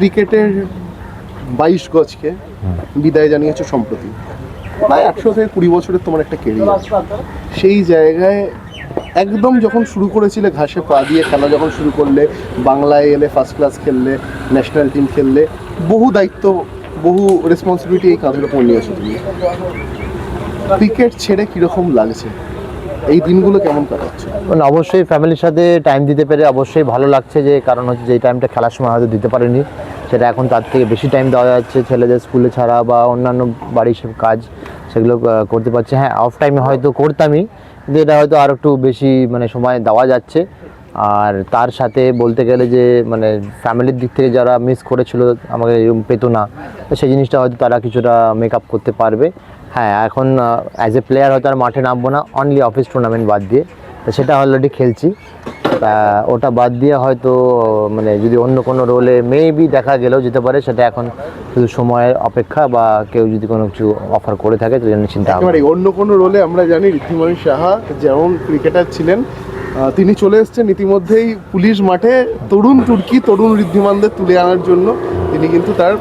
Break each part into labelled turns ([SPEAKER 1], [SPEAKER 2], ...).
[SPEAKER 1] ক্রিকেটের বাইশ গজকে বিদায় জানিয়েছে সম্প্রতি। প্রায় একশো থেকে কুড়ি বছরের তোমার একটা কেরিয়ার সেই জায়গায় একদম যখন শুরু করেছিলে ঘাসে পা দিয়ে খেলা যখন শুরু করলে বাংলায় এলে ফার্স্ট ক্লাস খেললে ন্যাশনাল টিম খেললে বহু দায়িত্ব বহু রেসপন্সিবিলিটি এই কাঁধের উপর নিয়েছো তুমি। ক্রিকেট ছেড়ে কীরকম লাগছে? এই দিনগুলো কেমন কাটাচ্ছে?
[SPEAKER 2] অবশ্যই ফ্যামিলির সাথে টাইম দিতে পেরে অবশ্যই ভালো লাগছে যে, কারণ হচ্ছে যে টাইমটা খেলার সময় হয়তো দিতে পারিনি। সেটা এখন তার থেকে বেশি টাইম দেওয়া যাচ্ছে ছেলেদের স্কুলে ছাড়া বা অন্যান্য বাড়ির সব কাজ সেগুলো করতে পারছে। হ্যাঁ অফ টাইমে হয়তো করতামই, কিন্তু এটা হয়তো আর একটু বেশি মানে সময় দেওয়া যাচ্ছে। আর তার সাথে বলতে গেলে যে মানে ফ্যামিলির দিক থেকে যারা মিস করেছিল, আমাকে পেতো না সেই জিনিসটা হয়তো তারা কিছুটা মেক করতে পারবে। হ্যাঁ এখন অ্যাজ এ প্লেয়ার হয়তো আর মাঠে নামবো না অনলি অফিস টুর্নামেন্ট বাদ দিয়ে। তো সেটা অলরেডি খেলছি। তা ওটা বাদ দিয়ে হয়তো মানে যদি অন্য কোনো রোলে মেবি দেখা গেলেও যেতে পারে, সেটা এখন শুধু সময়ের অপেক্ষা বা কেউ যদি কোনো কিছু অফার করে থাকে তো জন্য চিন্তা হবে
[SPEAKER 1] অন্য কোনো রোলে আমরা জানি ঋদ্ধিমান সাহা যেমন ক্রিকেটার ছিলেন তিনি চলে এসছেন ইতিমধ্যেই পুলিশ মাঠে। তরুণ তুর্কি, তরুণ ঋদ্ধিমানদের তুলে আনার জন্য। তিনি কিন্তু তার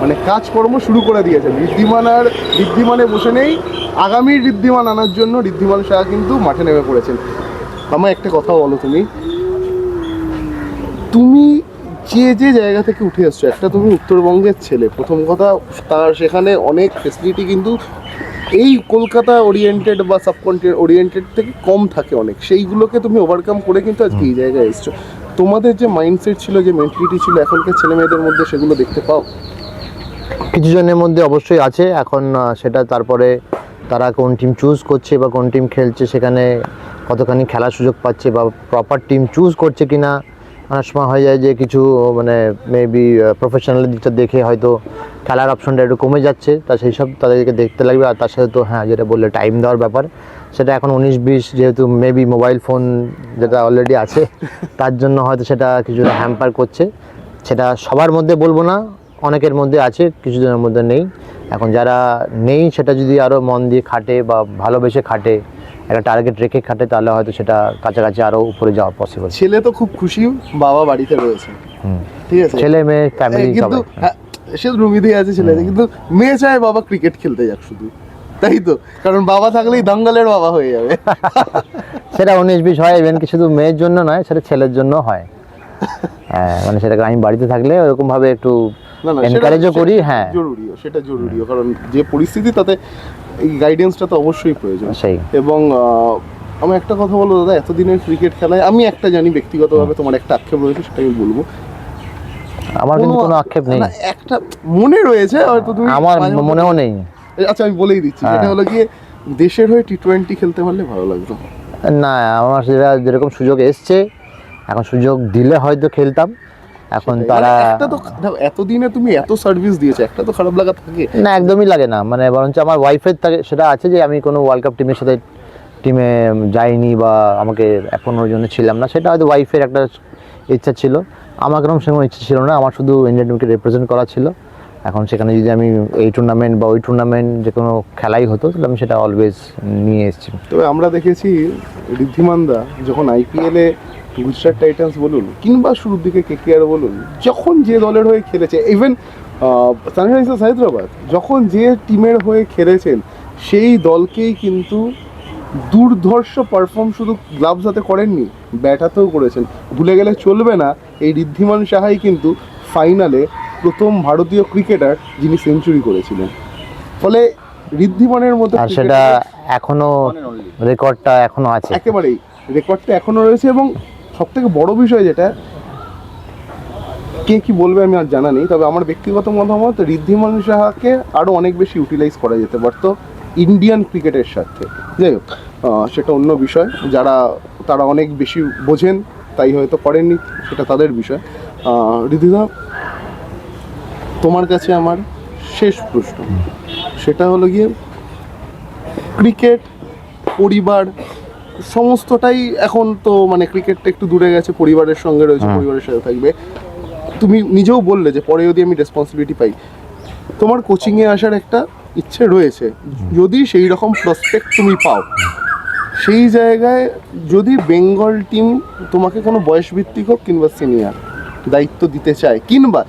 [SPEAKER 1] মানে কাজকর্ম শুরু করে দিয়েছেন ঋদ্ধিমান আর ঋদ্ধিমানে বসে নেই আগামী ঋদ্ধিমান আনার জন্য ঋদ্ধিমান সাহা কিন্তু মাঠে নেমে পড়েছেন। আমার একটা কথা বলো তুমি। তুমি যে যে জায়গা থেকে উঠে এসছো একটা তুমি উত্তরবঙ্গের ছেলে প্রথম কথা তার সেখানে অনেক ফেসিলিটি কিন্তু এই কলকাতা ওরিয়েন্টেড বা সাবকন্টিনেন্ট ওরিয়েন্টেড থেকে কম থাকে অনেক। সেইগুলোকে তুমি ওভারকাম করে কিন্তু আজকে এই জায়গায় এসছো। তোমাদের যে মাইন্ডসেট ছিল যে মেন্টালিটি ছিল এখনকার ছেলে মেয়েদের মধ্যে সেগুলো দেখতে পাও?
[SPEAKER 2] কিছু জনের মধ্যে অবশ্যই আছে। এখন সেটা তারপরে তারা কোন টিম চুজ করছে বা কোন টিম খেলছে সেখানে কতখানি খেলার সুযোগ পাচ্ছে বা প্রপার টিম চুজ করছে কিনা অনেক সময় হয়ে যায় যে কিছু মানে মেবি প্রফেশনাল দিকটা দেখে হয়তো খেলার অপশনটা একটু কমে যাচ্ছে। তা সেই সব তাদেরকে দেখতে লাগবে। আর তার সাথে তো হ্যাঁ যেটা বললে টাইম দেওয়ার ব্যাপার সেটা এখন উনিশ বিশ যেহেতু মেবি মোবাইল ফোন যেটা অলরেডি আছে তার জন্য হয়তো সেটা কিছুটা হ্যাম্পার করছে। সেটা সবার মধ্যে বলব না অনেকের মধ্যে আছে কিছু জনের মধ্যে নেই। এখন যারা নেই সেটা যদি আরও মন দিয়ে খাটে বা ভালোবেসে খাটে একটা টার্গেট রেখে খাটে তাহলে হয়তো সেটা কাছাকাছি আরও উপরে যাওয়া পসিবল
[SPEAKER 1] ছেলে তো খুব খুশি বাবা বাড়িতে রয়েছে। ঠিক আছে?
[SPEAKER 2] ছেলে মেয়ে ফ্যামিলি
[SPEAKER 1] কিন্তু হ্যাঁ, সে রুমিতেই আছে ছেলে কিন্তু মেয়ে চায় বাবা ক্রিকেট খেলতে যাক শুধু। তাই তো? কারণ বাবা থাকলেই দঙ্গলের বাবা হয়ে যাবে।
[SPEAKER 2] সেটা উনিশ বিশ হয় ইভেন কি শুধু মেয়ের জন্য নয় সেটা ছেলের জন্য হয়। হ্যাঁ মানে সেটাকে আমি বাড়িতে থাকলে ওরকম ভাবে একটু এনকারেজও করি হ্যাঁ।
[SPEAKER 1] জরুরিও সেটা জরুরিও কারণ যে পরিস্থিতি তাতে এই গাইডেন্সটা তো অবশ্যই প্রয়োজন।
[SPEAKER 2] সেই।
[SPEAKER 1] এবং আমি একটা কথা বলো দাদা এতদিনের ক্রিকেট খেলায় আমি একটা জানি ব্যক্তিগতভাবে তোমার একটা আক্ষেপ রয়েছে সেটা আমি বলব।
[SPEAKER 2] আমার কিন্তু কোনো আক্ষেপ নেই।
[SPEAKER 1] একটা মনে রয়েছে হয়তো তুমি
[SPEAKER 2] আমার মনেও নেই।
[SPEAKER 1] আচ্ছা আমি বলেই দিচ্ছি
[SPEAKER 2] হ্যাঁ।
[SPEAKER 1] সেটা হলো গিয়ে দেশের হয়ে টি টোয়েন্টি খেলতে পারলে ভালো লাগতো।
[SPEAKER 2] না আমার সেটা যেরকম সুযোগ এসছে এখন সুযোগ দিলে হয়তো খেলতাম এখন তারা
[SPEAKER 1] মানে একটা তো এতদিনে তুমি এত সার্ভিস দিয়েছ একটা তো খারাপ লাগা থাকে।
[SPEAKER 2] না একদমই লাগে না। মানে বরঞ্চ আমার ওয়াইফের থাকে সেটা আছে যে আমি কোনো ওয়ার্ল্ড কাপ টিমের সাথে টিমে যাইনি বা আমাকে এখনোর জন্য ছিলাম না। সেটা হয়তো ওয়াইফের একটা ইচ্ছা ছিল। আমার কোনো সেরকম ইচ্ছা ছিল না। আমার শুধু ইন্ডিয়ান টিমকে রিপ্রেজেন্ট করা ছিল। এখন সেখানে যদি আমি এই টুর্নামেন্ট বা ওই টুর্নামেন্ট যে কোনো খেলাই হতো তাহলে আমি সেটা অলওয়েজ নিয়ে এসেছি।
[SPEAKER 1] তবে আমরা দেখেছি ঋদ্ধিমানদা যখন আইপিএলে গুজরাট টাইটান্স বলুন কিংবা শুরুর দিকে কেকেআর বলুন যখন যে দলের হয়ে খেলেছে ইভেন সানরাইজার্স হায়দ্রাবাদ যখন যে টিমের হয়ে খেলেছেন সেই দলকেই কিন্তু দুর্ধর্ষ পারফর্ম শুধু গ্লাভস হাতে করেননি ব্যাট হাতেও করেছেন। ভুলে গেলে চলবে না এই ঋদ্ধিমান সাহাই কিন্তু ফাইনালে প্রথম ভারতীয় ক্রিকেটার যিনি সেঞ্চুরি করেছিলেন। ফলে ঋদ্ধিমানের মতো
[SPEAKER 2] আর সেটা এখনও রেকর্ডটা এখনও আছে।
[SPEAKER 1] একেবারেই রেকর্ডটা এখনও রয়েছে এবং সব থেকে বড় বিষয় যেটা কে কি বলবে আমি আর জানা নেই তবে আমার ব্যক্তিগত মতামত ঋদ্ধিমান সাহাকে আরও অনেক বেশি ইউটিলাইজ করা যেতে পারতো ইন্ডিয়ান ক্রিকেটের সাথে। যাই হোক সেটা অন্য বিষয়। যারা তারা অনেক বেশি বোঝেন তাই হয়তো করেননি সেটা তাদের বিষয়। আহ, ঋদ্ধিদা তোমার কাছে আমার শেষ প্রশ্ন। সেটা হলো গিয়ে ক্রিকেট পরিবার সমস্তটাই এখন তো মানে ক্রিকেটটা একটু দূরে গেছে পরিবারের সঙ্গে রয়েছে পরিবারের সাথে থাকবে। তুমি নিজেও বললে যে পরে যদি আমি রেসপন্সিবিলিটি পাই তোমার কোচিংয়ে আসার একটা ইচ্ছে রয়েছে। যদি সেই রকম প্রসপেক্ট তুমি পাও সেই জায়গায় যদি বেঙ্গল টিম তোমাকে কোনো বয়স ভিত্তিক হোক কিংবা সিনিয়র দায়িত্ব দিতে চায় কিংবা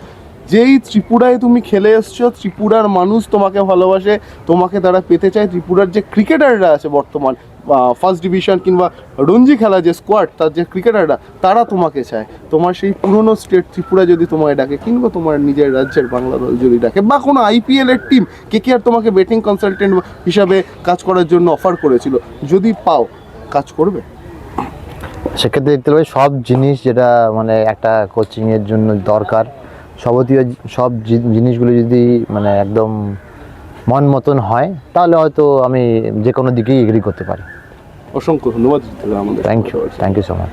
[SPEAKER 1] যেই ত্রিপুরায় তুমি খেলে এসছো ত্রিপুরার মানুষ তোমাকে ভালোবাসে তোমাকে তারা পেতে চায় ত্রিপুরার যে ক্রিকেটাররা আছে বর্তমান ফার্স্ট ডিভিশন কিংবা রঞ্জি খেলা যে স্কোয়াড তার যে ক্রিকেটাররা তারা তোমাকে চায়। তোমার সেই পুরনো স্টেট ত্রিপুরা যদি তোমায় ডাকে, কিংবা তোমার নিজের রাজ্যের বাংলা দল যদি ডাকে, বা কোনো আইপিএল এর টিম কে কে আর তোমাকে বেটিং কনসালটেন্ট হিসাবে কাজ করার জন্য অফার করেছিল, যদি পাও, কাজ করবে।
[SPEAKER 2] সেক্ষেত্রে দেখতে পাই সব জিনিস যেটা মানে একটা কোচিংয়ের জন্য দরকার। সবতীয় সব জিনিসগুলো যদি মানে একদম মন মতন হয়, তাহলে হয়তো আমি যে কোনো দিকেই এগ্রি করতে পারি।
[SPEAKER 1] অসংখ্য ধন্যবাদ দিতে হবে আমাদের
[SPEAKER 2] thank you thank you so much